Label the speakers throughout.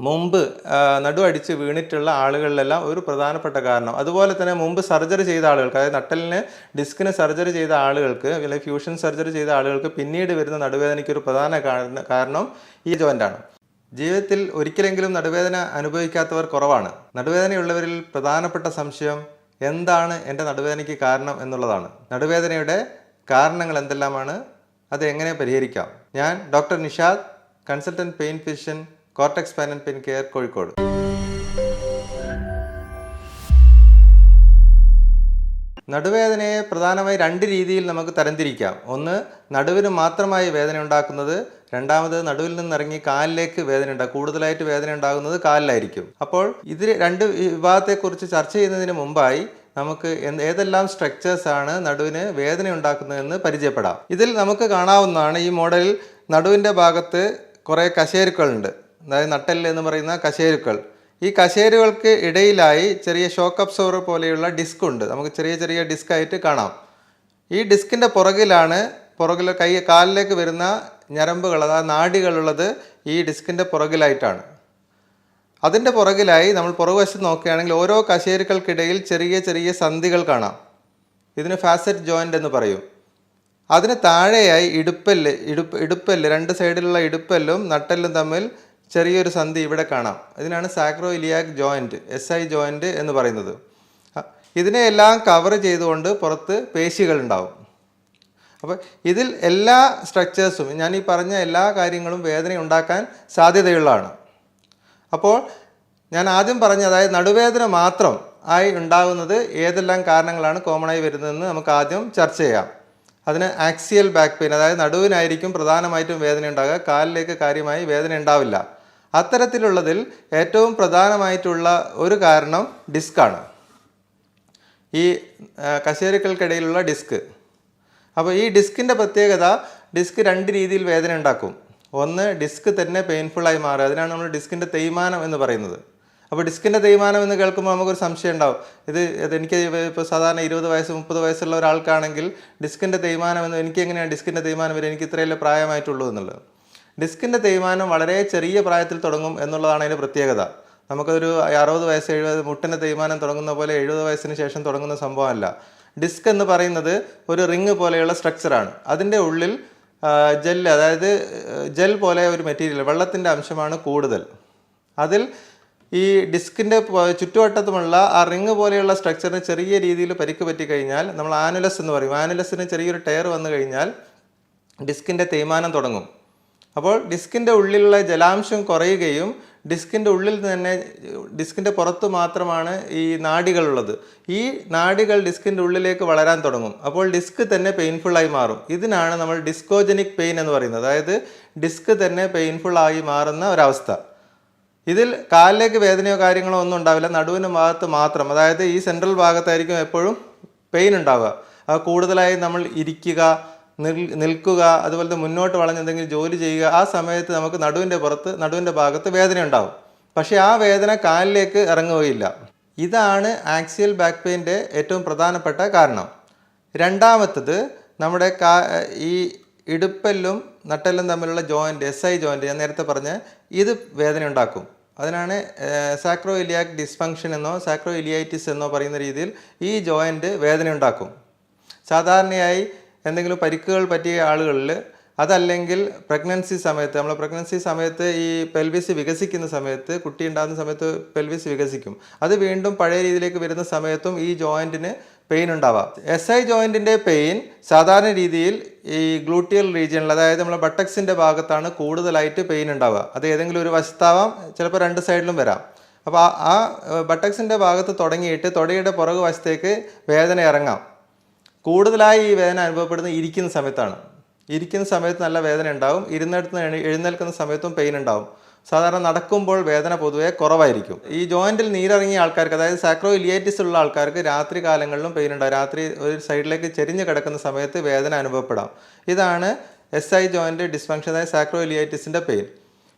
Speaker 1: മുമ്പ് നടു നടുവടിച്ച് വീണിട്ടുള്ള ആളുകളിലെല്ലാം ഒരു പ്രധാനപ്പെട്ട കാരണം. അതുപോലെ തന്നെ മുമ്പ് സർജറി ചെയ്ത ആളുകൾക്ക് അതായത് നട്ടലിന് ഡിസ്കിന് സർജറി ചെയ്ത ആളുകൾക്ക് അല്ലെങ്കിൽ ഫ്യൂഷൻ സർജറി ചെയ്ത ആളുകൾക്ക് പിന്നീട് വരുന്ന നടുവേദനയ്ക്ക് ഒരു പ്രധാന കാരണം ഈ ജോയിന്റാണ് ജീവിതത്തിൽ ഒരിക്കലെങ്കിലും നടുവേദന അനുഭവിക്കാത്തവർ കുറവാണ്. നടുവേദനയുള്ളവരിൽ പ്രധാനപ്പെട്ട സംശയം എന്താണ് എന്റെ നടുവേദനയ്ക്ക് കാരണം എന്നുള്ളതാണ്. നടുവേദനയുടെ കാരണങ്ങൾ എന്തെല്ലാമാണ്? അത് എങ്ങനെ പരിഹരിക്കാം? ഞാൻ doctor Nishad consultant pain physician cortex pan and pen care Kozhikode. നടുവേദനയെ പ്രധാനമായി രണ്ട് രീതിയിൽ നമുക്ക് തരംതിരിക്കാം. ഒന്ന് നടുവിന് മാത്രമായി വേദന ഉണ്ടാക്കുന്നത് രണ്ടാമത് നടുവിൽ നിന്നിറങ്ങി കാലിലേക്ക് വേദന ഉണ്ടാകും കൂടുതലായിട്ട് വേദന ഉണ്ടാകുന്നത് കാലിലായിരിക്കും. അപ്പോൾ ഇത് രണ്ട് വിഭാഗത്തെക്കുറിച്ച് ചർച്ച ചെയ്യുന്നതിന് മുമ്പായി നമുക്ക് ഏതെല്ലാം സ്ട്രക്ചേഴ്സ് ആണ് നടുവിന് വേദന ഉണ്ടാക്കുന്നതെന്ന് പരിചയപ്പെടാം. ഇതിൽ നമുക്ക് കാണാവുന്നതാണ് ഈ മോഡലിൽ നടുവിന്റെ ഭാഗത്ത് കുറേ കശേരുക്കളുണ്ട്. അതായത് നട്ടെല്ല് എന്ന് പറയുന്ന കശേരുക്കൾ. ഈ കശേരുകൾക്ക് ഇടയിലായി ചെറിയ ഷോക്ക് അബ്സോർവർ പോലെയുള്ള ഡിസ്ക് ഉണ്ട്. നമുക്ക് ചെറിയ ചെറിയ ഡിസ്ക് ആയിട്ട് കാണാം. ഈ ഡിസ്കിന്റെ പുറകിലാണ് പുറകിൽ കൈ കാലിലേക്ക് വരുന്ന ഞരമ്പുകൾ അതായത് നാടികളുള്ളത് ഈ ഡിസ്കിന്റെ പുറകിലായിട്ടാണ്. അതിന്റെ പുറകിലായി നമ്മൾ പുറകുവശത്ത് നോക്കുകയാണെങ്കിൽ ഓരോ കശേരുക്കൾക്കിടയിൽ ചെറിയ ചെറിയ സന്ധികൾ കാണാം. ഇതിന് ഫാസറ്റ് ജോയിന്റ് എന്ന് പറയും. അതിന് താഴെയായി ഇടുപ്പല്ല് ഇടുപ്പ് ഇടുപ്പല്ല് രണ്ട് സൈഡിലുള്ള ഇടുപ്പല്ലും നട്ടെല്ലും തമ്മിൽ ചെറിയൊരു സന്ധി ഇവിടെ കാണാം. ഇതിനാണ് sacroiliac joint S I joint എന്ന് പറയുന്നത്. ഇതിനെ എല്ലാം കവർ ചെയ്തുകൊണ്ട് പുറത്ത് പേശികൾ ഉണ്ടാവും അപ്പോൾ ഇതിൽ എല്ലാ സ്ട്രക്ചേഴ്സും ഞാൻ ഈ പറഞ്ഞ എല്ലാ കാര്യങ്ങളും വേദന ഉണ്ടാക്കാൻ സാധ്യതയുള്ളതാണ്. അപ്പോൾ ഞാൻ ആദ്യം പറഞ്ഞ അതായത് നടുവേദന മാത്രം ആയി ഉണ്ടാകുന്നത് ഏതെല്ലാം കാരണങ്ങളാണ് കോമണായി വരുന്നതെന്ന് നമുക്ക് ആദ്യം ചർച്ച ചെയ്യാം. അതിന് ആക്സിയൽ ബാക്ക് പെയിൻ അതായത് നടുവിനായിരിക്കും പ്രധാനമായിട്ടും വേദന ഉണ്ടാകുക കാലിലേക്ക് കാര്യമായി വേദന ഉണ്ടാവില്ല അത്തരത്തിലുള്ളതിൽ ഏറ്റവും പ്രധാനമായിട്ടുള്ള ഒരു കാരണം ഡിസ്ക്കാണ് ഈ കശേരുക്കൾക്കിടയിലുള്ള ഡിസ്ക്. അപ്പോൾ ഈ ഡിസ്കിന്റെ പ്രത്യേകത ഡിസ്ക് രണ്ട് രീതിയിൽ വേദന ഉണ്ടാക്കും. ഒന്ന് ഡിസ്ക് തന്നെ പെയിൻഫുള്ളായി മാറുക. അതിനാണ് നമ്മൾ ഡിസ്കിന്റെ തേയ്മാനം എന്ന് പറയുന്നത്. അപ്പോൾ ഡിസ്കിന്റെ തേയ്മാനം എന്ന് കേൾക്കുമ്പോൾ നമുക്കൊരു സംശയം ഉണ്ടാവും. ഇത് എനിക്ക് ഇപ്പോൾ സാധാരണ ഇരുപത് വയസ്സ് മുപ്പത് വയസ്സുള്ള ഒരാൾക്കാണെങ്കിൽ ഡിസ്കിന്റെ തേയ്മാനം എന്ന് എനിക്ക് എങ്ങനെയാണ് ഡിസ്കിന്റെ തേയ്മാനം വരെ എനിക്ക് ഇത്രയല്ലേ പ്രായമായിട്ടുള്ളൂ എന്നുള്ളത്. ഡിസ്കിന്റെ തേയ്മാനം വളരെ ചെറിയ പ്രായത്തിൽ തുടങ്ങും എന്നുള്ളതാണ് അതിന്റെ പ്രത്യേകത. നമുക്കൊരു അറുപത് വയസ്സ് എഴുപത് മുട്ടിന്റെ തേയ്മാനം തുടങ്ങുന്ന പോലെ എഴുപത് വയസ്സിന് ശേഷം തുടങ്ങുന്ന സംഭവമല്ല. ഡിസ്ക് എന്ന് പറയുന്നത് ഒരു റിങ് പോലെയുള്ള സ്ട്രക്ചറാണ് അതിന്റെ ഉള്ളിൽ ജെൽ അതായത് ജെൽ പോലെ ഒരു മെറ്റീരിയൽ വെള്ളത്തിന്റെ അംശമാണ് കൂടുതൽ. അതിൽ ഈ ഡിസ്കിന്റെ ചുറ്റുവട്ടത്തുമുള്ള ആ റിങ് പോലെയുള്ള സ്ട്രക്ചറിന് ചെറിയ രീതിയിൽ പരിക്ക് പറ്റിക്കഴിഞ്ഞാൽ നമ്മൾ ആനുലസ് എന്ന് പറയും. ആനുലസിന് ചെറിയൊരു ടയർ വന്നു കഴിഞ്ഞാൽ ഡിസ്കിന്റെ തേയ്മാനം തുടങ്ങും. അപ്പോൾ ഡിസ്കിന്റെ ഉള്ളിലുള്ള ജലാംശം കുറയുകയും ഡിസ്കിന്റെ ഉള്ളിൽ തന്നെ ഡിസ്കിന്റെ പുറത്ത് മാത്രമാണ് ഈ നാടികളുള്ളത്. ഈ നാടികൾ ഡിസ്കിന്റെ ഉള്ളിലേക്ക് വളരാൻ തുടങ്ങും. അപ്പോൾ ഡിസ്ക് തന്നെ പെയിൻഫുള്ളായി മാറും. ഇതിനാണ് നമ്മൾ ഡിസ്കോജനിക് പെയിൻ എന്ന് പറയുന്നത്. അതായത് ഡിസ്ക് തന്നെ പെയിൻഫുള്ളായി മാറുന്ന ഒരവസ്ഥ. ഇതിൽ കാലിലേക്ക് വേദനയോ കാര്യങ്ങളോ ഒന്നും ഉണ്ടാവില്ല. നടുവിന് ഭാഗത്ത് മാത്രം. അതായത് ഈ സെൻട്രൽ ഭാഗത്തായിരിക്കും എപ്പോഴും പെയിൻ ഉണ്ടാവുക. അത് കൂടുതലായി നമ്മൾ ഇരിക്കുക നിൽക്കുക അതുപോലെ മുന്നോട്ട് വളഞ്ഞ് എന്തെങ്കിലും ജോലി ചെയ്യുക ആ സമയത്ത് നമുക്ക് നടുവിന്റെ പുറത്ത് നടുവിന്റെ ഭാഗത്ത് വേദന ഉണ്ടാവും. പക്ഷേ ആ വേദന കാലിലേക്ക് ഇറങ്ങുകയില്ല. ഇതാണ് ആക്സിയൽ ബാക്ക് പെയിന്റെ ഏറ്റവും പ്രധാനപ്പെട്ട കാരണം. രണ്ടാമത്തത് നമ്മുടെ കാ ഈ ഇടുപ്പെല്ലും നട്ടെല്ലും തമ്മിലുള്ള ജോയിന്റ് എസ് ഐ ജോയിന്റ് ഞാൻ നേരത്തെ പറഞ്ഞ ഇത് വേദന ഉണ്ടാക്കും. അതിനാണ് സാക്രോ ഇലിയാക് ഡിസ്ഫങ്ഷൻ എന്നോ സാക്രോ ഇലിയൈറ്റിസ് എന്നോ പറയുന്ന രീതിയിൽ ഈ ജോയിന്റ് വേദന ഉണ്ടാക്കും. സാധാരണയായി എന്തെങ്കിലും പരിക്കുകൾ പറ്റിയ ആളുകളിൽ അതല്ലെങ്കിൽ പ്രഗ്നൻസി സമയത്ത് നമ്മൾ പ്രഗ്നൻസി സമയത്ത് ഈ പെൽവിസ് വികസിക്കുന്ന സമയത്ത് കുട്ടി ഉണ്ടാകുന്ന സമയത്ത് പെൽവിസ് വികസിക്കും. അത് വീണ്ടും പഴയ രീതിയിലേക്ക് വരുന്ന സമയത്തും ഈ ജോയിന്റിന് പെയിൻ ഉണ്ടാവാം. എസ് ഐ ജോയിന്റിന്റെ പെയിൻ സാധാരണ രീതിയിൽ ഈ ഗ്ലൂട്ടിയൽ റീജിയനിൽ അതായത് നമ്മുടെ ബട്ടക്സിന്റെ ഭാഗത്താണ് കൂടുതലായിട്ട് പെയിൻ ഉണ്ടാവുക. അത് ഏതെങ്കിലും ഒരു വശത്താവാം ചിലപ്പോൾ രണ്ട് സൈഡിലും വരാം. അപ്പോൾ ആ ബട്ടക്സിന്റെ ഭാഗത്ത് തുടങ്ങിയിട്ട് തൊടയുടെ പുറകു വശത്തേക്ക് വേദന ഇറങ്ങാം. കൂടുതലായി ഈ വേദന അനുഭവപ്പെടുന്നത് ഇരിക്കുന്ന സമയത്താണ്. ഇരിക്കുന്ന സമയത്ത് നല്ല വേദന ഉണ്ടാവും. ഇരുന്നിടത്ത് എഴുന്നേൽക്കുന്ന സമയത്തും പെയിൻ ഉണ്ടാവും. സാധാരണ നടക്കുമ്പോൾ വേദന പൊതുവേ കുറവായിരിക്കും. ഈ ജോയിന്റിൽ നീരിറങ്ങിയ ആൾക്കാർക്ക് അതായത് സാക്രോ ഇലിയേറ്റിസ് ഉള്ള ആൾക്കാർക്ക് രാത്രി കാലങ്ങളിലും പെയിൻ ഉണ്ടാവും. രാത്രി ഒരു സൈഡിലേക്ക് ചെരിഞ്ഞ് കിടക്കുന്ന സമയത്ത് വേദന അനുഭവപ്പെടാം. ഇതാണ് എസ് ഐ ജോയിന്റ് ഡിസ്ഫങ്ഷൻ അതായത് സാക്രോ ഇലിയേറ്റിസിന്റെ പെയിൻ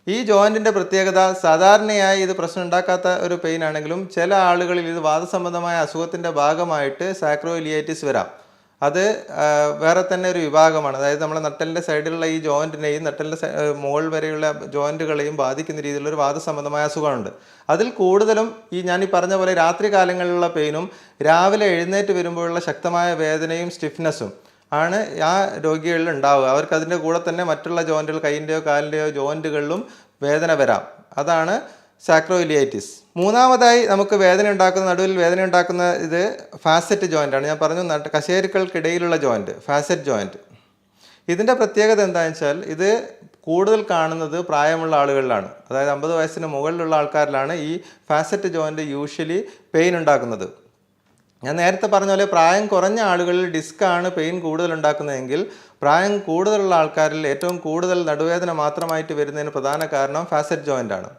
Speaker 1: ഈ ജോയിന്റിന്റെ പ്രത്യേകത സാധാരണയായി ഇത് പ്രശ്നം ഉണ്ടാക്കാത്ത ഒരു പെയിൻ ആണെങ്കിലും ചില ആളുകളിൽ ഇത് വാദസംബന്ധമായ അസുഖത്തിന്റെ ഭാഗമായിട്ട് സാക്രോ ഇലിയേറ്റിസ് വരാം. അത് വേറെ തന്നെ ഒരു വിഭാഗമാണ്. അതായത് നമ്മുടെ നട്ടലിന്റെ സൈഡിലുള്ള ഈ ജോയിന്റിനെയും നട്ടലിന്റെ മുകൾ വരെയുള്ള ജോയിന്റുകളെയും ബാധിക്കുന്ന രീതിയിലുള്ള ഒരു വാദസംബന്ധമായ അസുഖമുണ്ട്. അതിൽ കൂടുതലും ഈ ഞാൻ ഈ പറഞ്ഞ പോലെ രാത്രി കാലങ്ങളിലുള്ള പെയിനും രാവിലെ എഴുന്നേറ്റ് വരുമ്പോഴുള്ള ശക്തമായ വേദനയും സ്റ്റിഫ്നെസ്സും ആണ് ആ രോഗികളിൽ ഉണ്ടാവുക. അവർക്ക് അതിന്റെ കൂടെ തന്നെ മറ്റുള്ള ജോയിന്റുകൾ കൈയിന്റെയോ കാലിന്റെയോ ജോയിന്റുകളിലും വേദന വരാം. അതാണ് സാക്രോയിലിയൈറ്റിസ് മൂന്നാമതായി നമുക്ക് വേദന ഉണ്ടാക്കുന്ന നടുവിൽ വേദന ഉണ്ടാക്കുന്ന ഇത് ഫാസറ്റ് ആണ്. ഞാൻ പറഞ്ഞു കശേരുക്കൾക്കിടയിലുള്ള ജോയിന്റ് ഫാസറ്റ് ജോയിന്റ് ഇതിന്റെ പ്രത്യേകത എന്താണെന്ന് വെച്ചാൽ ഇത് കൂടുതൽ കാണുന്നത് പ്രായമുള്ള ആളുകളിലാണ്. അതായത് അമ്പത് വയസ്സിന് മുകളിലുള്ള ആൾക്കാരിലാണ് ഈ ഫാസറ്റ് ജോയിന്റ് യൂഷ്വലി പെയിൻ ഉണ്ടാക്കുന്നത്. ഞാൻ നേരത്തെ പറഞ്ഞ പോലെ പ്രായം കുറഞ്ഞ ആളുകളിൽ ഡിസ്ക് ആണ് പെയിൻ കൂടുതൽ ഉണ്ടാക്കുന്നതെങ്കിൽ പ്രായം കൂടുതലുള്ള ആൾക്കാരിൽ ഏറ്റവും കൂടുതൽ നടുവേദന മാത്രമായിട്ട് വരുന്നതിന് പ്രധാന കാരണം ഫാസറ്റ് ജോയിന്റ് ആണ്.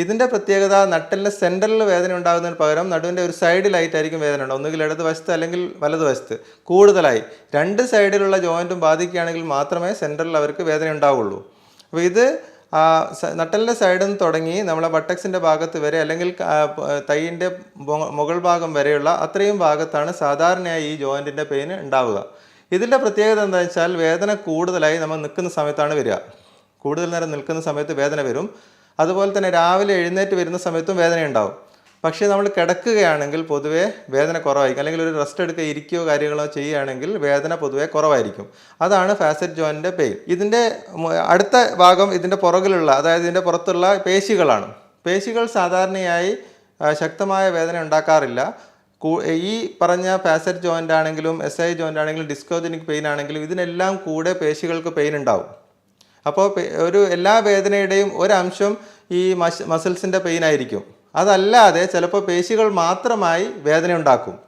Speaker 1: ഇതിന്റെ പ്രത്യേകത നട്ടലിന്റെ സെന്ററിൽ വേദന ഉണ്ടാകുന്നതിന് പകരം നടുവിന്റെ ഒരു സൈഡിലായിട്ടായിരിക്കും വേദന ഉണ്ടാവും ഒന്നുകിൽ ഇടതുവശത്ത് അല്ലെങ്കിൽ വലതുവശത്ത്. കൂടുതലായി രണ്ട് സൈഡിലുള്ള ജോയിന്റും ബാധിക്കുകയാണെങ്കിൽ മാത്രമേ സെന്ററിൽ അവർക്ക് വേദന ഉണ്ടാവുള്ളൂ. അപ്പോൾ ഇത് നട്ടലിന്റെ സൈഡിൽ നിന്ന് തുടങ്ങി നമ്മളെ ബട്ടക്സിന്റെ ഭാഗത്ത് വരെ അല്ലെങ്കിൽ തൈയിന്റെ മുകൾ ഭാഗം വരെയുള്ള അത്രയും ഭാഗത്താണ് സാധാരണയായി ഈ ജോയിന്റിന്റെ പെയിൻ ഉണ്ടാവുക. ഇതിന്റെ പ്രത്യേകത എന്താണെന്ന് വെച്ചാൽ വേദന കൂടുതലായി നമ്മൾ നിൽക്കുന്ന സമയത്താണ് വരിക. കൂടുതൽ നേരം നിൽക്കുന്ന സമയത്ത് വേദന വരും. അതുപോലെ തന്നെ രാവിലെ എഴുന്നേറ്റ് വരുന്ന സമയത്തും വേദന ഉണ്ടാവും പക്ഷേ നമ്മൾ കിടക്കുകയാണെങ്കിൽ പൊതുവേ വേദന കുറവായിരിക്കും. അല്ലെങ്കിൽ ഒരു റെസ്റ്റ് എടുക്കുക ഇരിക്കുകയോ കാര്യങ്ങളോ ചെയ്യുകയാണെങ്കിൽ വേദന പൊതുവേ കുറവായിരിക്കും. അതാണ് ഫാസറ്റ് ജോയിന്റെ പെയിൻ ഇതിന്റെ അടുത്ത ഭാഗം ഇതിന്റെ പുറകിലുള്ള അതായത് ഇതിന്റെ പുറത്തുള്ള പേശികളാണ്. പേശികൾ സാധാരണയായി ശക്തമായ വേദന ഉണ്ടാക്കാറില്ല. ഈ പറഞ്ഞ ഫാസറ്റ് ജോയിന്റ് ആണെങ്കിലും എസ് ഐ ജോയിന്റ് ആണെങ്കിലും ഡിസ്കോജനിക് പെയിൻ ആണെങ്കിലും ഇതിനെല്ലാം കൂടെ പേശികൾക്ക് പെയിൻ ഉണ്ടാവും. അപ്പോൾ ഒരു എല്ലാ വേദനയുടെയും ഒരംശം ഈ മസ് മസിൽസിന്റെ പെയിൻ ആയിരിക്കും അതല്ലാതെ ചിലപ്പോൾ പേശികൾ മാത്രമായി വേദന ഉണ്ടാക്കും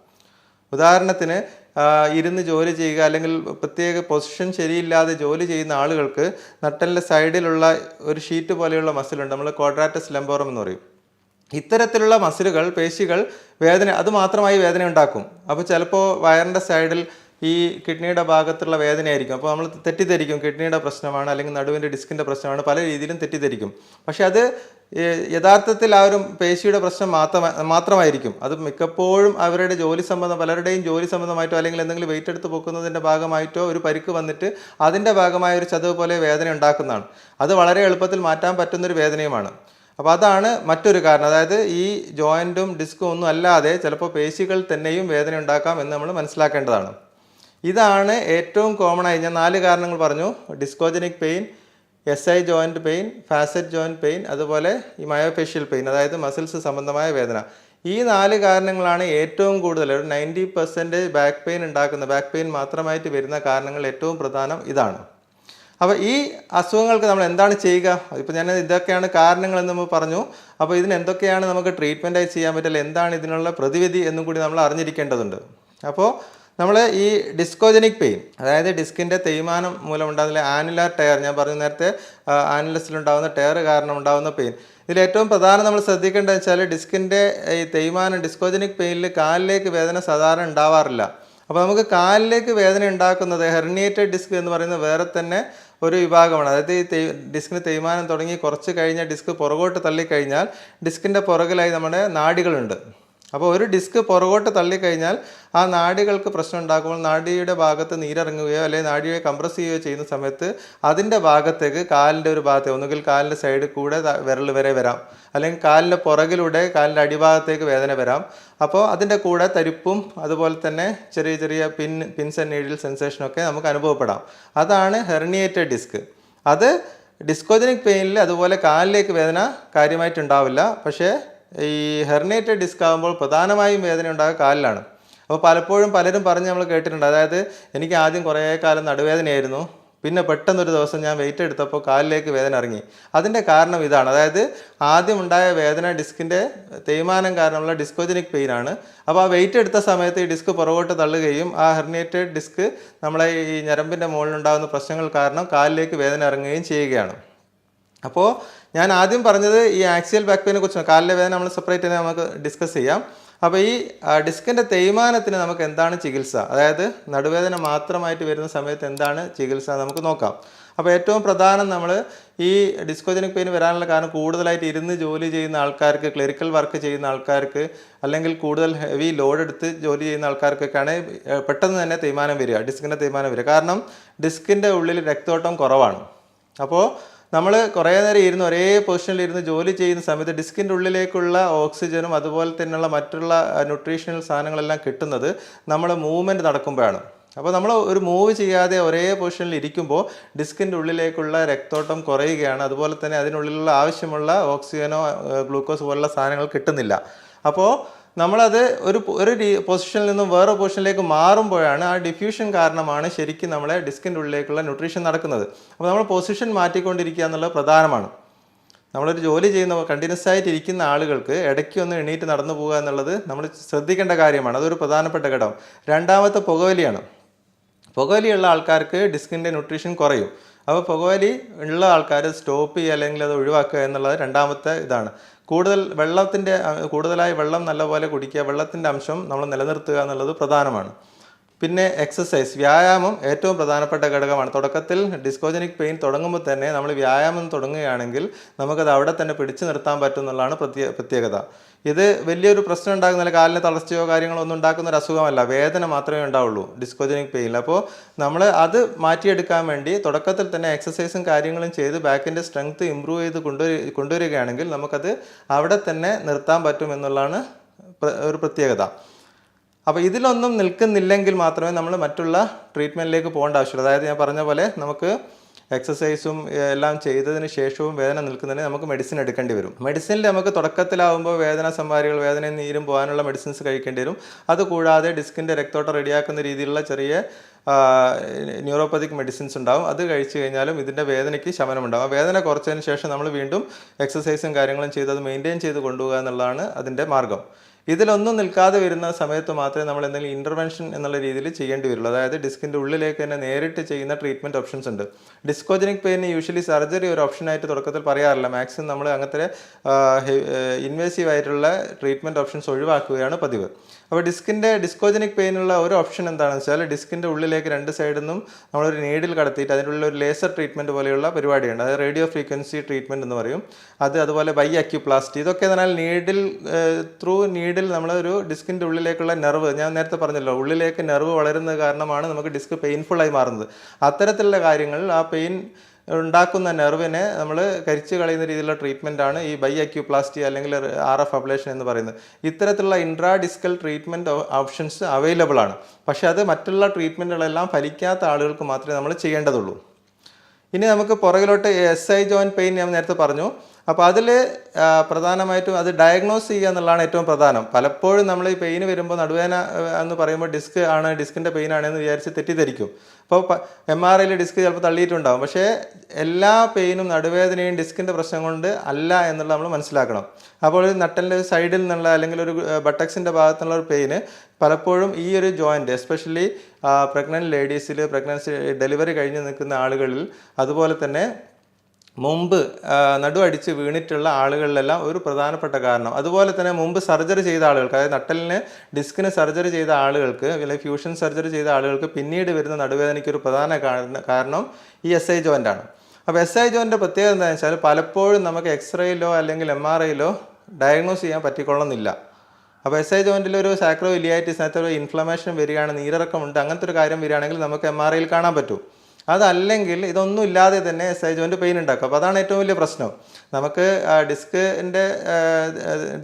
Speaker 1: ഉദാഹരണത്തിന് ഇരുന്ന് ജോലി ചെയ്യുക അല്ലെങ്കിൽ പ്രത്യേക പൊസിഷൻ ശരിയില്ലാതെ ജോലി ചെയ്യുന്ന ആളുകൾക്ക് നട്ടലിന്റെ സൈഡിലുള്ള ഒരു ഷീറ്റ് പോലെയുള്ള മസിലുണ്ട്. നമ്മൾ ക്വാഡ്രാറ്റസ് ലംബോറം എന്ന് പറയും. ഇത്തരത്തിലുള്ള മസിലുകൾ പേശികൾ വേദന അത് മാത്രമായി വേദന ഉണ്ടാക്കും അപ്പോൾ ചിലപ്പോൾ വയറിന്റെ സൈഡിൽ ഈ കിഡ്നിയുടെ ഭാഗത്തുള്ള വേദനയായിരിക്കും. അപ്പോൾ നമ്മൾ തെറ്റിദ്ധരിക്കും. കിഡ്നിയുടെ പ്രശ്നമാണ് അല്ലെങ്കിൽ നടുവിന്റെ ഡിസ്കിന്റെ പ്രശ്നമാണ് പല രീതിയിലും തെറ്റിദ്ധരിക്കും. പക്ഷേ അത് യഥാർത്ഥത്തിൽ ആ ഒരു പേശിയുടെ പ്രശ്നം മാത്രമ മാത്രമായിരിക്കും. അത് മിക്കപ്പോഴും അവരുടെ ജോലി സംബന്ധം പലരുടെയും ജോലി സംബന്ധമായിട്ടോ അല്ലെങ്കിൽ എന്തെങ്കിലും വെയിറ്റ് എടുത്ത് പൊക്കുന്നതിന്റെ ഭാഗമായിട്ടോ ഒരു പരിക്ക് വന്നിട്ട് അതിന്റെ ഭാഗമായ ഒരു ചതവ് പോലെ വേദന ഉണ്ടാക്കുന്നതാണ്. അത് വളരെ എളുപ്പത്തിൽ മാറ്റാൻ പറ്റുന്നൊരു വേദനയുമാണ്. അപ്പോൾ അതാണ് മറ്റൊരു കാരണം. അതായത് ഈ ജോയിന്റും ഡിസ്കും ഒന്നും അല്ലാതെ ചിലപ്പോൾ പേശികൾ തന്നെയും വേദന ഉണ്ടാക്കാം എന്ന് നമ്മൾ മനസ്സിലാക്കേണ്ടതാണ്. ഇതാണ് ഏറ്റവും കോമൺ ആയി ഞാൻ നാല് കാരണങ്ങൾ പറഞ്ഞു. Discogenic pain S I joint pain facet joint pain അതുപോലെ ഈ മയോഫേഷ്യൽ പെയിൻ അതായത് മസിൽസ് സംബന്ധമായ വേദന. ഈ നാല് കാരണങ്ങളാണ് ഏറ്റവും കൂടുതൽ ഒരു നയന്റി പെർസെന്റേജ് ബാക്ക് പെയിൻ ഉണ്ടാക്കുന്ന ബാക്ക് പെയിൻ മാത്രമായിട്ട് വരുന്ന കാരണങ്ങൾ ഏറ്റവും പ്രധാനം ഇതാണ്. അപ്പോൾ ഈ അസുഖങ്ങൾക്ക് നമ്മൾ എന്താണ് ചെയ്യുക? ഇപ്പോൾ ഞാൻ ഇതൊക്കെയാണ് കാരണങ്ങളെന്ന് നമ്മൾ പറഞ്ഞു. അപ്പോൾ ഇതിന് എന്തൊക്കെയാണ് നമുക്ക് ട്രീറ്റ്മെന്റായി ചെയ്യാൻ പറ്റില്ല എന്താണ് ഇതിനുള്ള പ്രതിവിധി എന്നും കൂടി നമ്മൾ അറിഞ്ഞിരിക്കേണ്ടതുണ്ട്. അപ്പോൾ നമ്മൾ ഈ ഡിസ്കോജനിക് പെയിൻ അതായത് ഡിസ്കിന്റെ തേയ്മാനം മൂലം ഉണ്ടാകുന്ന ആനുലാർ ടയർ ഞാൻ പറഞ്ഞു നേരത്തെ ആനുലസിലുണ്ടാകുന്ന ടയർ കാരണം ഉണ്ടാകുന്ന പെയിൻ ഇതിൽ ഏറ്റവും പ്രധാനം നമ്മൾ ശ്രദ്ധിക്കേണ്ടത് വെച്ചാൽ ഡിസ്കിന്റെ ഈ തേയ്മാനം ഡിസ്കോജനിക് പെയിനിൽ കാലിലേക്ക് വേദന സാധാരണ ഉണ്ടാവാറില്ല. അപ്പോൾ നമുക്ക് കാലിലേക്ക് വേദന ഉണ്ടാക്കുന്നത് ഹെർണിയേറ്റഡ് ഡിസ്ക് എന്ന് പറയുന്നത് വേറെ തന്നെ ഒരു വിഭാഗമാണ്. അതായത് ഈ തേ ഡിസ്കിന് തേയ്മാനം തുടങ്ങി കുറച്ച് കഴിഞ്ഞ ഡിസ്ക് പുറകോട്ട് തള്ളിക്കഴിഞ്ഞാൽ ഡിസ്കിന്റെ പുറകിലായി നമ്മുടെ നാഡികളുണ്ട് അപ്പോൾ ഒരു ഡിസ്ക് പുറകോട്ട് തള്ളിക്കഴിഞ്ഞാൽ ആ നാടികൾക്ക് പ്രശ്നം ഉണ്ടാക്കുമ്പോൾ നാടിയുടെ ഭാഗത്ത് നീരിറങ്ങുകയോ അല്ലെങ്കിൽ നാടിയെ കംപ്രസ് ചെയ്യുകയോ ചെയ്യുന്ന സമയത്ത് അതിന്റെ ഭാഗത്തേക്ക് കാലിന്റെ ഒരു ഭാഗത്തെ ഒന്നുകിൽ കാലിന്റെ സൈഡിൽ കൂടെ വിരൽ വരെ വരാം. അല്ലെങ്കിൽ കാലിന്റെ പുറകിലൂടെ കാലിന്റെ അടിഭാഗത്തേക്ക് വേദന വരാം. അപ്പോൾ അതിന്റെ കൂടെ തരിപ്പും അതുപോലെ തന്നെ ചെറിയ ചെറിയ പിൻ പിൻസ് ആൻഡ് നീഡിൽ സെൻസേഷനൊക്കെ നമുക്ക് അനുഭവപ്പെടാം. അതാണ് ഹെർണിയേറ്റഡ് ഡിസ്ക് അത് ഡിസ്കോജനിക് പെയിനിൽ അതുപോലെ കാലിലേക്ക് വേദന കാര്യമായിട്ടുണ്ടാവില്ല. പക്ഷേ ഈ ഹെർണേറ്റഡ് ഡിസ്ക് ആകുമ്പോൾ പ്രധാനമായും വേദന ഉണ്ടാകുക കാലിലാണ്. അപ്പോൾ പലപ്പോഴും പലരും പറഞ്ഞ് നമ്മൾ കേട്ടിട്ടുണ്ട്. അതായത് എനിക്ക് ആദ്യം കുറേ കാലം നടുവേദനയായിരുന്നു. പിന്നെ പെട്ടെന്നൊരു ദിവസം ഞാൻ വെയിറ്റ് എടുത്തപ്പോൾ കാലിലേക്ക് വേദന ഇറങ്ങി. അതിന്റെ കാരണം ഇതാണ്. അതായത് ആദ്യം ഉണ്ടായ വേദന ഡിസ്കിന്റെ തേയ്മാനം കാരണമുള്ള ഡിസ്കോജനിക് പെയിൻ ആണ്. അപ്പോൾ ആ വെയിറ്റ് എടുത്ത സമയത്ത് ഈ ഡിസ്ക് പുറകോട്ട് തള്ളുകയും ആ ഹെർണിയേറ്റഡ് ഡിസ്ക് നമ്മളെ ഈ ഞരമ്പിന്റെ മുകളിലുണ്ടാകുന്ന പ്രശ്നങ്ങൾ കാരണം കാലിലേക്ക് വേദന ഇറങ്ങുകയും ചെയ്യുകയാണ്. അപ്പോൾ ഞാൻ ആദ്യം പറഞ്ഞത് ഈ ആക്സിയൽ ബാക്ക് പെയിനെ കുറിച്ചാണ്. കാലിലെ വേദന നമ്മൾ സെപ്പറേറ്റ് തന്നെ നമുക്ക് ഡിസ്കസ് ചെയ്യാം. അപ്പോൾ ഈ ഡിസ്കിന്റെ തേയ്മാനത്തിന് നമുക്ക് എന്താണ് ചികിത്സ? അതായത് നടുവേദന മാത്രമായിട്ട് വരുന്ന സമയത്ത് എന്താണ് ചികിത്സ നമുക്ക് നോക്കാം. അപ്പോൾ ഏറ്റവും പ്രധാനം നമ്മൾ ഈ ഡിസ്കോജനിക് പെയിൻ വരാനുള്ള കാരണം കൂടുതലായിട്ട് ഇരുന്ന് ജോലി ചെയ്യുന്ന ആൾക്കാർക്ക് ക്ലറിക്കൽ വർക്ക് ചെയ്യുന്ന ആൾക്കാർക്ക് അല്ലെങ്കിൽ കൂടുതൽ ഹെവി ലോഡ് എടുത്ത് ജോലി ചെയ്യുന്ന ആൾക്കാർക്കൊക്കെയാണ് പെട്ടെന്ന് തന്നെ തേയ്മാനം വരിക ഡിസ്കിന്റെ തേയ്മാനം വരിക. കാരണം ഡിസ്കിന്റെ ഉള്ളിൽ രക്തോട്ടം കുറവാണ്. അപ്പോൾ നമ്മൾ കുറേ നേരം ഇരുന്ന് ഒരേ പൊസിഷനിൽ ഇരുന്ന് ജോലി ചെയ്യുന്ന സമയത്ത് ഡിസ്കിന്റെ ഉള്ളിലേക്കുള്ള ഓക്സിജനും അതുപോലെ തന്നെയുള്ള മറ്റുള്ള ന്യൂട്രീഷണൽ സാധനങ്ങളെല്ലാം കിട്ടുന്നത് നമ്മൾ മൂവ്മെന്റ് നടക്കുമ്പോഴാണ്. അപ്പോൾ നമ്മൾ ഒരു മൂവ് ചെയ്യാതെ ഒരേ പൊസിഷനിൽ ഇരിക്കുമ്പോൾ ഡിസ്കിന്റെ ഉള്ളിലേക്കുള്ള രക്തോട്ടം കുറയുകയാണ്. അതുപോലെ തന്നെ അതിനുള്ളിലുള്ള ആവശ്യമുള്ള ഓക്സിജനോ ഗ്ലൂക്കോസ് പോലുള്ള സാധനങ്ങൾ കിട്ടുന്നില്ല. അപ്പോൾ നമ്മളത് ഒരു ഒരു പൊസിഷനിൽ നിന്നും വേറെ പൊസിഷനിലേക്ക് മാറുമ്പോഴാണ് ആ ഡിഫ്യൂഷൻ കാരണമാണ് ശരിക്കും നമ്മളെ ഡിസ്കിന്റെ ഉള്ളിലേക്കുള്ള ന്യൂട്രീഷൻ നടക്കുന്നത്. അപ്പോൾ നമ്മൾ പൊസിഷൻ മാറ്റിക്കൊണ്ടിരിക്കുക എന്നുള്ളത് പ്രധാനമാണ്. നമ്മളൊരു ജോലി ചെയ്യുന്ന കണ്ടിന്യൂസ് ആയിട്ട് ഇരിക്കുന്ന ആളുകൾക്ക് ഇടയ്ക്ക് ഒന്ന് എണീറ്റ് നടന്നു പോകുക എന്നുള്ളത് നമ്മൾ ശ്രദ്ധിക്കേണ്ട കാര്യമാണ്. അതൊരു പ്രധാനപ്പെട്ട ഘടകം. രണ്ടാമത്തെ പുകവലിയാണ്. പുകവലിയുള്ള ആൾക്കാർക്ക് ഡിസ്കിന്റെ ന്യൂട്രീഷൻ കുറയും. അപ്പോൾ പുകവലി ഉള്ള ആൾക്കാർ സ്റ്റോപ്പ് ചെയ്യുക അല്ലെങ്കിൽ അത് ഒഴിവാക്കുക എന്നുള്ളത് രണ്ടാമത്തെ ഇതാണ്. കൂടുതൽ വെള്ളത്തിന്റെ കൂടുതലായി വെള്ളം നല്ലപോലെ കുടിക്കുക വെള്ളത്തിന്റെ അംശം നമ്മൾ നിലനിർത്തുക എന്നുള്ളത് പ്രധാനമാണ്. പിന്നെ എക്സസൈസ് വ്യായാമം ഏറ്റവും പ്രധാനപ്പെട്ട ഘടകമാണ്. തുടക്കത്തിൽ ഡിസ്കോജനിക് പെയിൻ തുടങ്ങുമ്പോൾ തന്നെ നമ്മൾ വ്യായാമം തുടങ്ങുകയാണെങ്കിൽ നമുക്കത് അവിടെ തന്നെ പിടിച്ചു നിർത്താൻ പറ്റും എന്നുള്ളതാണ് പ്രത്യേക പ്രത്യേകത. ഇത് വലിയൊരു പ്രശ്നം ഉണ്ടാകുന്നില്ല കാലിന് തളർച്ചയോ കാര്യങ്ങളോ ഒന്നും ഉണ്ടാക്കുന്ന ഒരു അസുഖമല്ല. വേദന മാത്രമേ ഉണ്ടാവുള്ളൂ ഡിസ്കോജനിക് പെയിനിൽ അപ്പോൾ നമ്മൾ അത് മാറ്റിയെടുക്കാൻ വേണ്ടി തുടക്കത്തിൽ തന്നെ എക്സസൈസും കാര്യങ്ങളും ചെയ്ത് ബാക്കിന്റെ സ്ട്രെങ്ത് ഇമ്പ്രൂവ് ചെയ്ത് കൊണ്ടുവരി കൊണ്ടുവരികയാണെങ്കിൽ നമുക്കത് അവിടെ തന്നെ നിർത്താൻ പറ്റും എന്നുള്ളതാണ് ഒരു പ്രത്യേകത. അപ്പോൾ ഇതിലൊന്നും നിൽക്കുന്നില്ലെങ്കിൽ മാത്രമേ നമ്മൾ മറ്റുള്ള ട്രീറ്റ്മെന്റിലേക്ക് പോകേണ്ട ആവശ്യമുള്ളൂ. അതായത് ഞാൻ പറഞ്ഞ പോലെ നമുക്ക് എക്സസൈസും എല്ലാം ചെയ്തതിന് ശേഷവും വേദന നിൽക്കുന്നതിന് നമുക്ക് മെഡിസിൻ എടുക്കേണ്ടി വരും. മെഡിസിനിൽ നമുക്ക് തുടക്കത്തിലാവുമ്പോൾ വേദന സംഭാരികൾ വേദനയും നീരും പോകാനുള്ള മെഡിസിൻസ് കഴിക്കേണ്ടി വരും. അതുകൂടാതെ ഡിസ്കിന്റെ രക്തോട്ടം റെഡിയാക്കുന്ന രീതിയിലുള്ള ചെറിയ ന്യൂറോപ്പതിക് മെഡിസിൻസ് ഉണ്ടാവും. അത് കഴിച്ചു കഴിഞ്ഞാലും ഇതിന്റെ വേദനയ്ക്ക് ശമനമുണ്ടാവും. ആ വേദന കുറച്ചതിന് ശേഷം നമ്മൾ വീണ്ടും എക്സസൈസും കാര്യങ്ങളും ചെയ്ത് അത് മെയിന്റെയിൻ ചെയ്ത് കൊണ്ടുപോകുക എന്നുള്ളതാണ് അതിന്റെ മാർഗം. ഇതിലൊന്നും നിൽക്കാതെ വരുന്ന സമയത്ത് മാത്രമേ നമ്മൾ എന്തെങ്കിലും ഇന്റർവെൻഷൻ എന്നുള്ള രീതിയിൽ ചെയ്യേണ്ടി വരുള്ളൂ. അതായത് ഡിസ്കിന്റെ ഉള്ളിലേക്ക് തന്നെ നേരിട്ട് ചെയ്യുന്ന ട്രീറ്റ്മെന്റ് ഓപ്ഷൻസ് ഉണ്ട്. ഡിസ്കോജനിക് പെയിന് യൂഷ്വലി സർജറി ഒരു ഓപ്ഷനായിട്ട് തുടക്കത്തിൽ പറയാറില്ല. മാക്സിമം നമ്മൾ അങ്ങനത്തെ ഇൻവേസീവ് ആയിട്ടുള്ള ട്രീറ്റ്മെന്റ് ഓപ്ഷൻസ് ഒഴിവാക്കുകയാണ് പതിവ്. അപ്പോൾ ഡിസ്കിന്റെ ഡിസ്കോജനിക് പെയിനുള്ള ഒരു ഓപ്ഷൻ എന്താണെന്ന് വെച്ചാൽ ഡിസ്കിന്റെ ഉള്ളിലേക്ക് രണ്ട് സൈഡിൽ നിന്നും നമ്മളൊരു നീഡിൽ കടത്തിയിട്ട് അതിന്റെ ഉള്ളിൽ ഒരു ലേസർ ട്രീറ്റ്മെന്റ് പോലെയുള്ള പരിപാടിയുണ്ട്. അതായത് റേഡിയോ ഫ്രീക്വൻസി ട്രീറ്റ്മെന്റ് എന്ന് പറയും. അത് അതുപോലെ ബൈ അക്യുപ്ലാസ്റ്റി ഇതൊക്കെ എന്നാൽ നീഡിൽ ത്രൂ നീഡിൽ നമ്മളൊരു ഡിസ്കിന്റെ ഉള്ളിലേക്കുള്ള നെർവ് ഞാൻ നേരത്തെ പറഞ്ഞല്ലോ ഉള്ളിലേക്ക് നെർവ് വളരുന്ന കാരണമാണ് നമുക്ക് ഡിസ്ക് പെയിൻഫുള്ളായി മാറുന്നത്. അത്തരത്തിലുള്ള കാര്യങ്ങൾ ആ പെയിൻ ഉണ്ടാക്കുന്ന നെർവിനെ നമ്മൾ കരിച്ചു കളയുന്ന രീതിയിലുള്ള ട്രീറ്റ്മെന്റ് ആണ് ഈ ബൈ അക്യൂപ്ലാസ്റ്റി അല്ലെങ്കിൽ ആർ എഫ് അബ്ലേഷൻ എന്ന് പറയുന്നത്. ഇത്തരത്തിലുള്ള intra discal treatment options available ആണ്. പക്ഷേ അത് മറ്റുള്ള ട്രീറ്റ്മെന്റുകളെല്ലാം ഫലിക്കാത്ത ആളുകൾക്ക് മാത്രമേ നമ്മൾ ചെയ്യേണ്ടതുള്ളൂ. ഇനി നമുക്ക് പുറകിലോട്ട് എസ് ഐ ജോയിന്റ് പെയിൻ ഞാൻ നേരത്തെ പറഞ്ഞു. അപ്പോൾ അതിൽ പ്രധാനമായിട്ടും അത് ഡയഗ്നോസ് ചെയ്യുക എന്നുള്ളതാണ് ഏറ്റവും പ്രധാനം. പലപ്പോഴും നമ്മൾ ഈ പെയിൻ വരുമ്പോൾ നടുവേന എന്ന് പറയുമ്പോൾ ഡിസ്ക് ആണ് ഡിസ്കിന്റെ പെയിൻ എന്ന് വിചാരിച്ച് തെറ്റിദ്ധരിക്കും. അപ്പോൾ എം ആർ ഐയിൽ ഡിസ്ക് ചിലപ്പോൾ തള്ളിയിട്ടുണ്ടാകും പക്ഷേ എല്ലാ പെയിനും നടുവേദനയും ഡിസ്കിന്റെ പ്രശ്നം കൊണ്ട് അല്ല എന്നുള്ളത് നമ്മൾ മനസ്സിലാക്കണം. അപ്പോൾ ഒരു നട്ടലിന്റെ സൈഡിൽ നിന്നുള്ള അല്ലെങ്കിൽ ഒരു ബട്ടക്സിന്റെ ഭാഗത്തുള്ള ഒരു പെയിന് പലപ്പോഴും ഈ ഒരു ജോയിന്റ് എസ്പെഷ്യലി പ്രഗ്നന്റ് ലേഡീസിൽ പ്രഗ്നൻസി ഡെലിവറി കഴിഞ്ഞ് നിൽക്കുന്ന ആളുകളിൽ അതുപോലെ തന്നെ മുമ്പ് നടുവടിച്ച് വീണിട്ടുള്ള ആളുകളിലെല്ലാം ഒരു പ്രധാനപ്പെട്ട കാരണം. അതുപോലെ തന്നെ മുമ്പ് സർജറി ചെയ്ത ആളുകൾക്ക് അതായത് നട്ടലിന് ഡിസ്കിന് സർജറി ചെയ്ത ആളുകൾക്ക് അല്ലെങ്കിൽ ഫ്യൂഷൻ സർജറി ചെയ്ത ആളുകൾക്ക് പിന്നീട് വരുന്ന നടുവേദനയ്ക്ക് ഒരു പ്രധാന കാരണം ഈ എസ് ഐ ജോയിന്റ് ആണ്. അപ്പോൾ എസ് ഐ ജോയിന്റെ പ്രത്യേകത എന്താണെന്ന് വെച്ചാൽ പലപ്പോഴും നമുക്ക് എക്സ്റേയിലോ അല്ലെങ്കിൽ എം ആർ ഐയിലോ ഡയഗ്നോസ് ചെയ്യാൻ പറ്റിക്കൊള്ളുന്നില്ല. അപ്പോൾ എസ് ഐ ജോയിന്റിൽ ഒരു സാക്രോ ഇലിയാറ്റിസിനകത്ത് ഒരു ഇൻഫ്ലമേഷൻ വരികയാണ് നീരിറക്കമുണ്ട് അങ്ങനത്തെ ഒരു കാര്യം വരികയാണെങ്കിൽ നമുക്ക് എം ആർ ഐയിൽ കാണാൻ പറ്റും. അതല്ലെങ്കിൽ ഇതൊന്നും ഇല്ലാതെ തന്നെ എസ് ഐ ജോയിന്റ് പെയിൻ ഉണ്ടാക്കും. അപ്പോൾ അതാണ് ഏറ്റവും വലിയ പ്രശ്നം. നമുക്ക് ഡിസ്കിന്റെ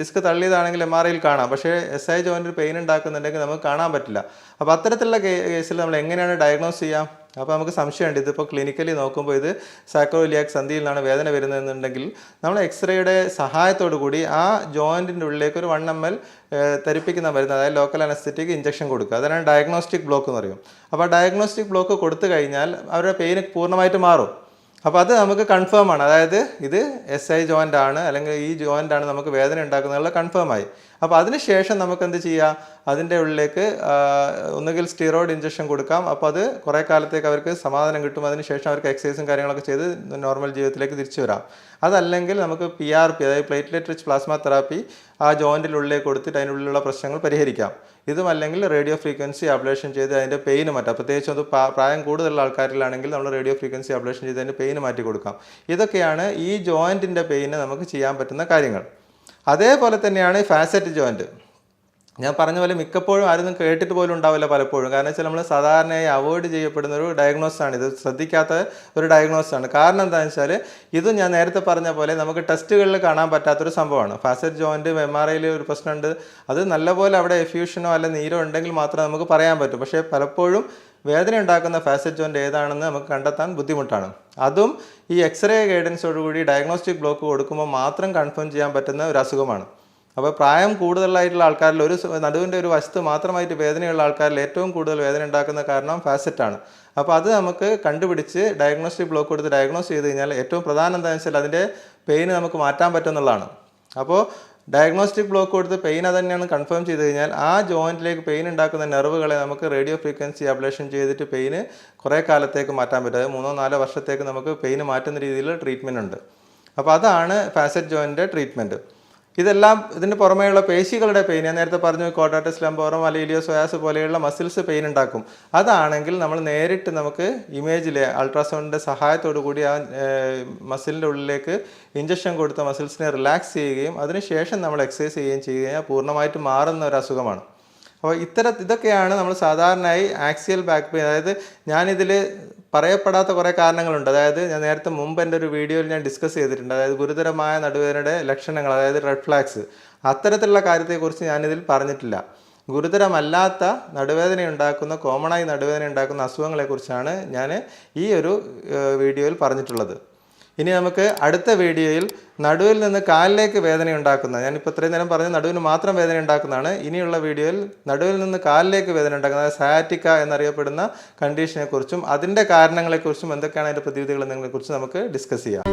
Speaker 1: ഡിസ്ക് തള്ളിയതാണെങ്കിൽ എം ആർ ഐയിൽ കാണാം. പക്ഷേ എസ് ഐ ജോയിന്റ് പെയിൻ ഉണ്ടാക്കുന്നുണ്ടെങ്കിൽ നമുക്ക് കാണാൻ പറ്റില്ല. അപ്പോൾ അത്തരത്തിലുള്ള കേസിൽ നമ്മൾ എങ്ങനെയാണ് ഡയഗ്നോസ് ചെയ്യാം? അപ്പോൾ നമുക്ക് സംശയമുണ്ട്. ഇതിപ്പോൾ ക്ലിനിക്കലി നോക്കുമ്പോൾ ഇത് സാക്രോലിയാക് സന്ധിയിൽ നിന്നാണ് വേദന വരുന്നതെന്നുണ്ടെങ്കിൽ നമ്മൾ എക്സ്റേയുടെ സഹായത്തോടു കൂടി ആ ജോയിന്റിന്റെ ഉള്ളിലേക്ക് ഒരു വൺ എം എൽ തെറിപ്പിക്കുന്ന മരുന്ന് അതായത് ലോക്കൽ അനസ്തറ്റിക് ഇഞ്ചക്ഷൻ കൊടുക്കുക. അതിനാണ് ഡയഗ്നോസ്റ്റിക് ബ്ലോക്ക് എന്ന് പറയും. അപ്പോൾ ഡയഗ്നോസ്റ്റിക് ബ്ലോക്ക് കൊടുത്തു കഴിഞ്ഞാൽ അവരുടെ പെയിന് പൂർണമായിട്ട് മാറും. അപ്പോൾ അത് നമുക്ക് കൺഫേം ആണ്. അതായത് ഇത് എസ് ഐ ജോയിന്റ് ആണ് അല്ലെങ്കിൽ ഈ ജോയിന്റ് ആണ് നമുക്ക് വേദന ഉണ്ടാക്കുന്നതിനുള്ള കൺഫേം ആയി. അപ്പോൾ അതിനുശേഷം നമുക്ക് എന്ത് ചെയ്യാം? അതിന്റെ ഉള്ളിലേക്ക് ഒന്നുകിൽ സ്റ്റീറോയിഡ് ഇഞ്ചക്ഷൻ കൊടുക്കാം. അപ്പോൾ അത് കുറേ കാലത്തേക്ക് അവർക്ക് സമാധാനം കിട്ടും. അതിനുശേഷം അവർക്ക് എക്സസൈസും കാര്യങ്ങളൊക്കെ ചെയ്ത് നോർമൽ ജീവിതത്തിലേക്ക് തിരിച്ചു വരാം. അതല്ലെങ്കിൽ നമുക്ക് പി ആർ പി അതായത് പ്ലേറ്റ്ലെറ്റ് റിച്ച് പ്ലാസ്മ തെറാപ്പി ആ ജോയിന്റിനുള്ളിലേക്ക് കൊടുത്തിട്ട് അതിനുള്ളിലുള്ള പ്രശ്നങ്ങൾ പരിഹരിക്കാം. ഇതും അല്ലെങ്കിൽ റേഡിയോ ഫ്രീക്വൻസി അപ്ലേഷൻ ചെയ്ത് അതിന്റെ പെയിന് മാറ്റാം. പ്രത്യേകിച്ച് അത് പ്രായം കൂടുതലുള്ള ആൾക്കാരിലാണെങ്കിൽ നമ്മൾ റേഡിയോ ഫ്രീക്വൻസി അപ്ലേഷൻ ചെയ്ത് അതിന്റെ പെയിന് മാറ്റി കൊടുക്കാം. ഇതൊക്കെയാണ് ഈ ജോയിന്റിന്റെ പെയിന് നമുക്ക് ചെയ്യാൻ പറ്റുന്ന കാര്യങ്ങൾ. അതേപോലെ തന്നെയാണ് ഫാസറ്റ് ജോയിന്റ്. ഞാൻ പറഞ്ഞ പോലെ മിക്കപ്പോഴും ആരും കേട്ടിട്ട് പോലും ഉണ്ടാവില്ല പലപ്പോഴും. കാരണം വെച്ചാൽ നമ്മൾ സാധാരണയായി അവോയ്ഡ് ചെയ്യപ്പെടുന്ന ഒരു ഡയഗ്നോസാണ് ഇത് ശ്രദ്ധിക്കാത്ത ഒരു ഡയഗ്നോസാണ് കാരണം എന്താണെന്ന് വെച്ചാൽ ഇതും ഞാൻ നേരത്തെ പറഞ്ഞ പോലെ നമുക്ക് ടെസ്റ്റുകളിൽ കാണാൻ പറ്റാത്തൊരു സംഭവമാണ്. ഫാസറ്റ് ജോയിന്റ് ഐയിൽ ഒരു പ്രശ്നമുണ്ട്. അത് നല്ലപോലെ അവിടെ എഫ്യൂഷനോ അല്ല നീരോ ഉണ്ടെങ്കിൽ മാത്രമേ നമുക്ക് പറയാൻ പറ്റൂ. പക്ഷേ പലപ്പോഴും വേദന ഉണ്ടാക്കുന്ന ഫാസറ്റ് ജോയിന്റ് ഏതാണെന്ന് നമുക്ക് കണ്ടെത്താൻ ബുദ്ധിമുട്ടാണ്. അതും ഈ എക്സ്റേ ഗൈഡൻസോടുകൂടി ഡയഗ്നോസ്റ്റിക് ബ്ലോക്ക് കൊടുക്കുമ്പോൾ മാത്രം കൺഫേം ചെയ്യാൻ പറ്റുന്ന ഒരു അസുഖമാണ്. അപ്പോൾ പ്രായം കൂടുതലായിട്ടുള്ള ആൾക്കാരിൽ ഒരു നടുവിന്റെ ഒരു വശത്ത് മാത്രമായിട്ട് വേദനയുള്ള ആൾക്കാരിൽ ഏറ്റവും കൂടുതൽ വേദന ഉണ്ടാക്കുന്ന കാരണം ഫാസറ്റ് ആണ്. അപ്പോൾ അത് നമുക്ക് കണ്ടുപിടിച്ച് ഡയഗ്നോസ്റ്റിക് ബ്ലോക്ക് കൊടുത്ത് ഡയഗ്നോസ് ചെയ്ത് കഴിഞ്ഞാൽ ഏറ്റവും പ്രധാനം എന്താണെന്ന് വെച്ചാൽ അതിന്റെ പെയിൻ നമുക്ക് മാറ്റാൻ പറ്റുമെന്നുള്ളതാണ് അപ്പോൾ ഡയഗ്നോസ്റ്റിക് ബ്ലോക്ക് കൊടുത്ത് പെയിൻ അത് തന്നെയാണ് കൺഫേം ചെയ്ത് കഴിഞ്ഞാൽ ആ ജോയിന്റിലേക്ക് പെയിൻ ഉണ്ടാക്കുന്ന നെർവുകളെ നമുക്ക് റേഡിയോ ഫ്രീക്വൻസി അബ്ലേഷൻ ചെയ്തിട്ട് പെയിന് കുറേ കാലത്തേക്ക് മാറ്റാൻ പറ്റും. അതായത് മൂന്നോ നാലോ വർഷത്തേക്ക് നമുക്ക് പെയിന് മാറ്റുന്ന രീതിയിൽ ട്രീറ്റ്മെന്റ് ഉണ്ട്. അപ്പോൾ അതാണ് ഫാസറ്റ് ജോയിന്റെ ട്രീറ്റ്മെന്റ് ഇതെല്ലാം ഇതിന് പുറമേയുള്ള പേശികളുടെ പെയിൻ ഞാൻ നേരത്തെ പറഞ്ഞു കോട്ടാട്ടസ് ലംബോറം അലീലിയോ സോയാസ് പോലെയുള്ള മസിൽസ് പെയിൻ ഉണ്ടാക്കും. അതാണെങ്കിൽ നമ്മൾ നേരിട്ട് നമുക്ക് ഇമേജിലെ അൾട്രാസൗണ്ടിന്റെ സഹായത്തോടു കൂടി ആ മസിലിന്റെ ഉള്ളിലേക്ക് ഇഞ്ചക്ഷൻ കൊടുത്ത മസിൽസിനെ റിലാക്സ് ചെയ്യുകയും അതിനുശേഷം നമ്മൾ എക്സസൈസ് ചെയ്യുകയും കഴിഞ്ഞാൽ പൂർണമായിട്ട് മാറുന്ന ഒരു അസുഖമാണ്. അപ്പോൾ ഇത്തര ഇതൊക്കെയാണ് നമ്മൾ സാധാരണയായി ആക്സിയൽ ബാക്ക് പെയിൻ അതായത് ഞാനിതിൽ പറയപ്പെടാത്ത കുറേ കാരണങ്ങളുണ്ട്. അതായത് ഞാൻ നേരത്തെ മുമ്പ് എന്റെ ഒരു വീഡിയോയിൽ ഞാൻ ഡിസ്കസ് ചെയ്തിട്ടുണ്ട്. അതായത് ഗുരുതരമായ നടുവേദനയുടെ ലക്ഷണങ്ങൾ അതായത് റെഡ് ഫ്ലാഗ്സ് അത്തരത്തിലുള്ള കാര്യത്തെക്കുറിച്ച് ഞാനിതിൽ പറഞ്ഞിട്ടില്ല. ഗുരുതരമല്ലാത്ത നടുവേദന ഉണ്ടാക്കുന്ന കോമണായി നടുവേദന ഉണ്ടാക്കുന്ന അസുഖങ്ങളെക്കുറിച്ചാണ് ഞാൻ ഈ ഒരു വീഡിയോയിൽ പറഞ്ഞിട്ടുള്ളത്. ഇനി നമുക്ക് അടുത്ത വീഡിയോയിൽ നടുവിൽ നിന്ന് കാലിലേക്ക് വേദന ഉണ്ടാക്കുന്ന ഞാനിപ്പോൾ ഇത്രയും നേരം പറഞ്ഞ നടുവിന് മാത്രം വേദന ഉണ്ടാക്കുന്നതാണ്. ഇനിയുള്ള വീഡിയോയിൽ നടുവിൽ നിന്ന് കാലിലേക്ക് വേദന ഉണ്ടാക്കുന്ന അതായത് സയാറ്റിക്ക എന്നറിയപ്പെടുന്ന കണ്ടീഷനെക്കുറിച്ചും അതിന്റെ കാരണങ്ങളെക്കുറിച്ചും എന്തൊക്കെയാണ് അതിന്റെ പ്രതിവിധികൾ എന്നതിനെക്കുറിച്ച് നമുക്ക് ഡിസ്കസ് ചെയ്യാം.